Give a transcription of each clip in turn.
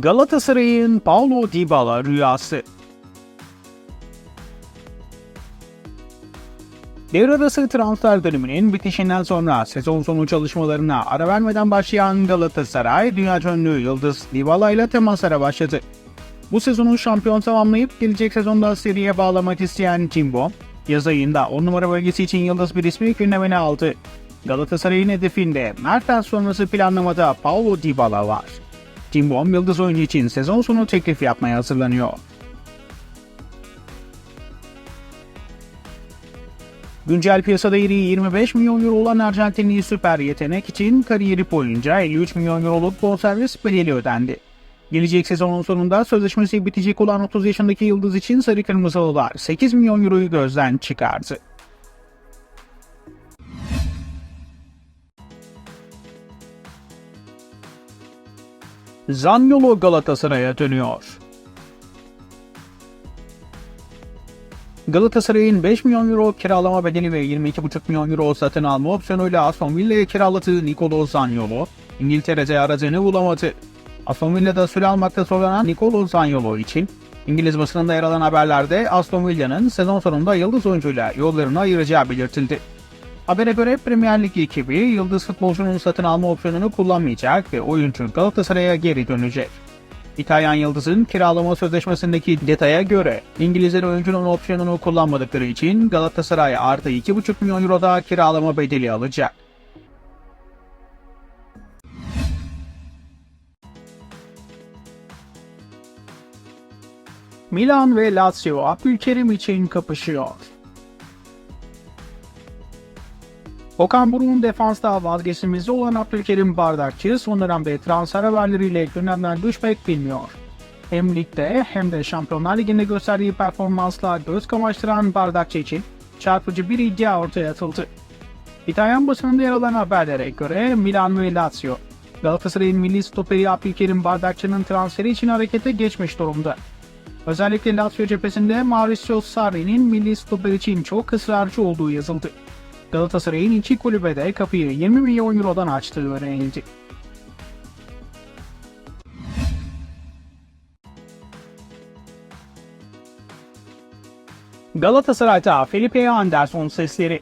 Galatasaray'ın Paulo Dybala rüyası. Devre arası transfer döneminin bitişinden sonra sezon sonu çalışmalarına ara vermeden başlayan Galatasaray, dünya ünlü Yıldız Dybala ile temaslara başladı. Bu sezonu şampiyon tamamlayıp gelecek sezonda seriye bağlamak isteyen Jimbo, yaz ayında 10 numara bölgesi için Yıldız bir ismi gündemine aldı. Galatasaray'ın hedefinde Mertens sonrası planlamada Paulo Dybala var. Cimbom Yıldız oyuncu için sezon sonu teklif yapmaya hazırlanıyor. Güncel piyasa değeri 25 milyon euro olan Arjantinli süper yetenek için kariyeri boyunca 53 milyon euroluk bonservis bedeli ödendi. Gelecek sezonun sonunda sözleşmesi bitecek olan 30 yaşındaki Yıldız için Sarı Kırmızılılar 8 milyon euroyu gözden çıkardı. Zaniolo Galatasaray'a dönüyor. Galatasaray'ın 5 milyon euro kiralama bedeli ve 22,5 milyon euro satın alma opsiyonuyla Aston Villa'ya kiraladığı Nicolo Zaniolo, İngiltere'de aradığını bulamadı. Aston Villa'da süre almakta zorlanan Nicolo Zaniolo için İngiliz basınında yer alan haberlerde Aston Villa'nın sezon sonunda yıldız oyuncuyla yollarını ayıracağı belirtildi. Habere göre Premier Lig ekibi yıldız futbolcunun satın alma opsiyonunu kullanmayacak ve oyuncu Galatasaray'a geri dönecek. İtalyan Yıldız'ın kiralama sözleşmesindeki detaya göre İngilizler oyuncunun opsiyonunu kullanmadıkları için Galatasaray artı 2,5 milyon euro daha kiralama bedeli alacak. Milan ve Lazio Abdülkerim için kapışıyor. Okan Buruk'un defansta vazgeçilmezi olan Abdülkerim Bardakçı son dönemde transfer haberleriyle gündemden düşmek bilmiyor. Hem ligde hem de Şampiyonlar Ligi'nde gösterdiği performansla göz kamaştıran Bardakçı için çarpıcı bir iddia ortaya atıldı. İtalyan basınında yer alan haberlere göre Milan ve Lazio, Galatasaray'ın milli stoperi Abdülkerim Bardakçı'nın transferi için harekete geçmiş durumda. Özellikle Lazio cephesinde Mauricio Sarri'nin milli stoper için çok ısrarcı olduğu yazıldı. Galatasaray'ın iki kulübede kapıyı 20 milyon eurodan açtığı öğrenildi. Galatasaray'da Felipe Anderson sesleri.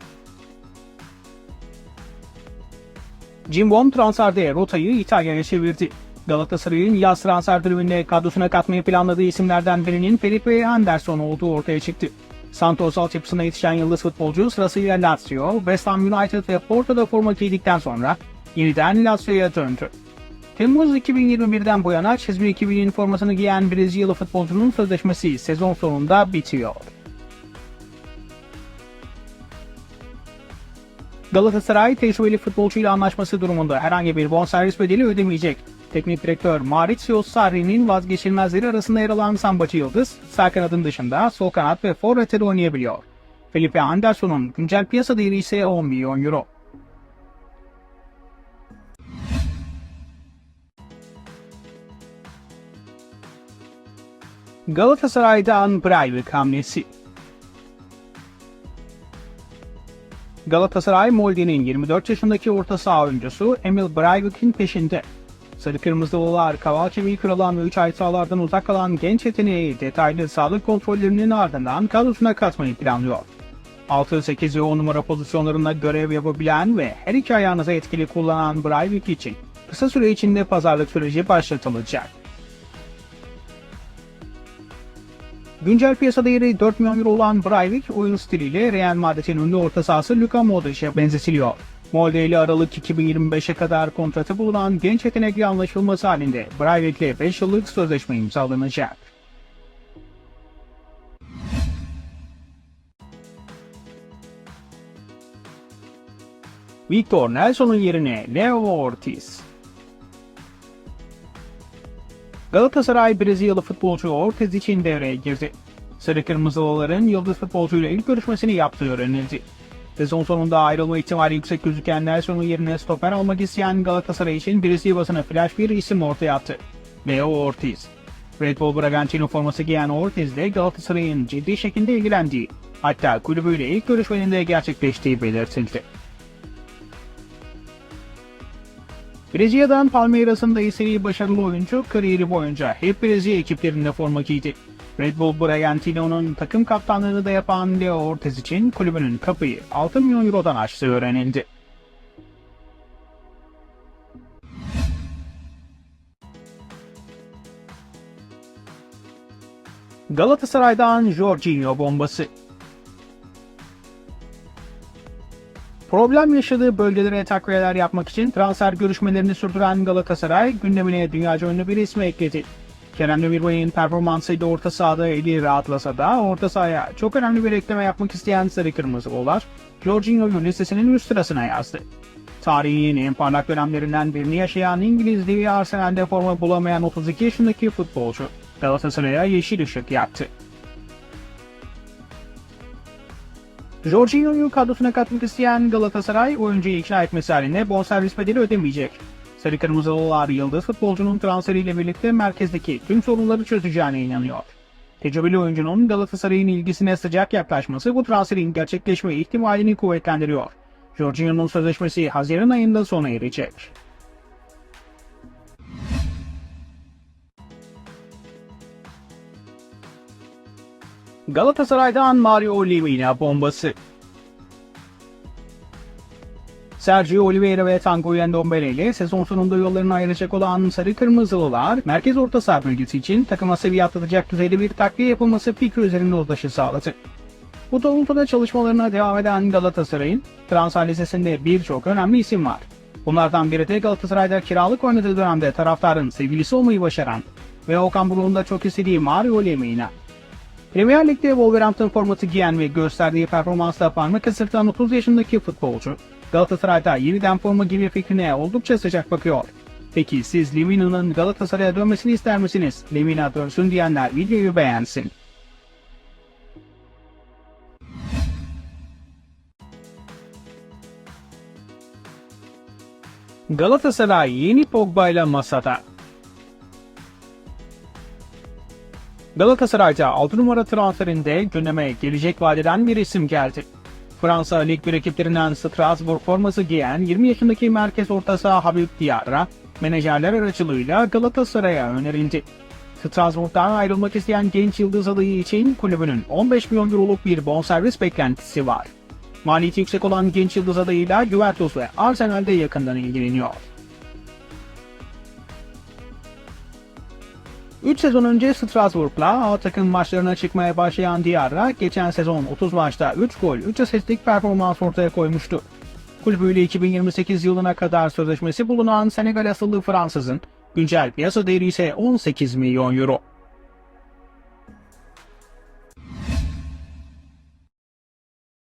Jim Vom transferde rotayı İtalya'ya çevirdi. Galatasaray'ın yaz transfer döneminde kadrosuna katmayı planladığı isimlerden birinin Felipe Anderson olduğu ortaya çıktı. Santos altyapısına yetişen yıldız futbolcu sırasıyla Lazio, West Ham United ve Porto'da forma giydikten sonra yeniden Lazio'ya döndü. Temmuz 2021'den bu yana çizgi 2000'in formasını giyen Brezilyalı futbolcunun sözleşmesi sezon sonunda bitiyor. Galatasaray tecrübeli futbolcuyla anlaşması durumunda herhangi bir bonservis bedeli ödemeyecek. Teknik direktör Maurizio Sarri'nin vazgeçilmezleri arasında yer alan Sambacı Yıldız, sağ kanadın dışında sol kanat ve forvette de oynayabiliyor. Felipe Anderson'un güncel piyasa değeri ise 10 milyon euro. Galatasaray'dan Breivik hamlesi Galatasaray Molde'nin 24 yaşındaki orta saha oyuncusu Emil Breivik'in peşinde. Sarı Kırmızılılar kaval kemiği kırılan ve 3 ay sahalardan uzak kalan genç yeteneği detaylı sağlık kontrollerinin ardından kadrosuna katmayı planlıyor. 6, 8 ve 10 numara pozisyonlarında görev yapabilen ve her iki ayağınıza etkili kullanan Breivik için kısa süre içinde pazarlık süreci başlatılacak. Güncel piyasa değeri 4 milyon euro olan Breivik oyun stiliyle Real Madrid'in ünlü orta sahası Luka Modric'e benzetiliyor. Molde ile Aralık 2025'e kadar kontratı bulunan genç yetenekli anlaşılması halinde Breivik ile 5 yıllık sözleşme imzalanacak. Victor Nelson'un yerine Leo Ortiz. Galatasaray Brezilyalı futbolcu Ortiz için devreye girdi. Sarı Kırmızılıların yıldız futbolcuyla ilk görüşmesini yaptığı öğrenildi. Sezon sonunda ayrılma ihtimali yüksek gözüken Nelson'un yerine stoper almak isteyen Galatasaray için Brezilya basına flash bir isim ortaya attı. Leo Ortiz. Red Bull Bragantino forması giyen Ortiz de Galatasaray'ın ciddi şekilde ilgilendiği, hatta kulübüyle ilk görüşmenin de gerçekleştiği belirtildi. Brezilya'dan Palmeiras'ın eseri başarılı oyuncu kariyeri boyunca hep Brezilya ekiplerinde forma giydi. Red Bull Bragantino'nun takım kaptanlığını da yapan Leo Ortiz için kulübünün kapıyı 6 milyon eurodan açtığı öğrenildi. Galatasaray'dan Jorginho bombası. Problem yaşadığı bölgelere takviyeler yapmak için transfer görüşmelerini sürdüren Galatasaray gündemine dünyaca ünlü bir ismi ekledi. Kerem Demirbay'ın performansıyla orta sahada eli rahatlasa da orta sahaya çok önemli bir ekleme yapmak isteyen Sarı Kırmızılılar, Jorginho'yu listesinin üst sırasına yazdı. Tarihin en parlak dönemlerinden birini yaşayan İngiliz devi Arsenal'de forma bulamayan 32 yaşındaki futbolcu Galatasaray'a yeşil ışık yaktı. Jorginho'yu kadrosuna katmak isteyen Galatasaray oyuncuyu ikna etmesi halinde bonservis bedeli ödemeyecek. Sarı Kırmızılılar yıldız futbolcunun transferiyle birlikte merkezdeki tüm sorunları çözeceğine inanıyor. Tecrübeli oyuncunun Galatasaray'ın ilgisine sıcak yaklaşması bu transferin gerçekleşme ihtimalini kuvvetlendiriyor. Jorginho'nun sözleşmesi Haziran ayında sona erecek. Galatasaray'dan Mario Lemina bombası. Sergio Oliveira ve Tanguy Ndombele ile sezon sonunda yollarını ayıracak olan Sarı Kırmızılılar, merkez orta saha bölgesi için takıma seviye atlatacak düzeyde bir takviye yapılması fikri üzerinde uzlaşı sağladı. Bu doğrultuda çalışmalarına devam eden Galatasaray'ın transfer listesinde birçok önemli isim var. Bunlardan biri de Galatasaray'da kiralık oynadığı dönemde taraftarın sevgilisi olmayı başaran ve Okan Buruk'un da çok istediği Mario Lemina. Premier Lig'de Wolverhampton forması giyen ve gösterdiği performansla parmak ısırtan 30 yaşındaki futbolcu, Galatasaray'da yeniden forma gibi fikrine oldukça sıcak bakıyor. Peki siz Lemina'nın Galatasaray'a dönmesini ister misiniz? Lemina dönsün diyenler videoyu beğensin. Galatasaray yeni Pogba ile masada. Galatasaray'da 6 numara transferinde gündeme gelecek vadeden bir isim geldi. Fransa Lig 1 ekiplerinden Strasbourg forması giyen 20 yaşındaki merkez orta saha Habib Diarra, menajerler aracılığıyla Galatasaray'a önerildi. Strasbourg'dan ayrılmak isteyen genç yıldız adayı için kulübünün 15 milyon euroluk bir bonservis beklentisi var. Maliyeti yüksek olan genç yıldız adayıyla Juventus ve Arsenal'de yakından ilgileniyor. 3 sezon önce Strasbourg'la A takım maçlarına çıkmaya başlayan Diarra geçen sezon 30 maçta 3 gol 3 asistlik performans ortaya koymuştu. Kulübüyle 2028 yılına kadar sözleşmesi bulunan Senegal asıllı Fransızın güncel piyasa değeri ise 18 milyon euro.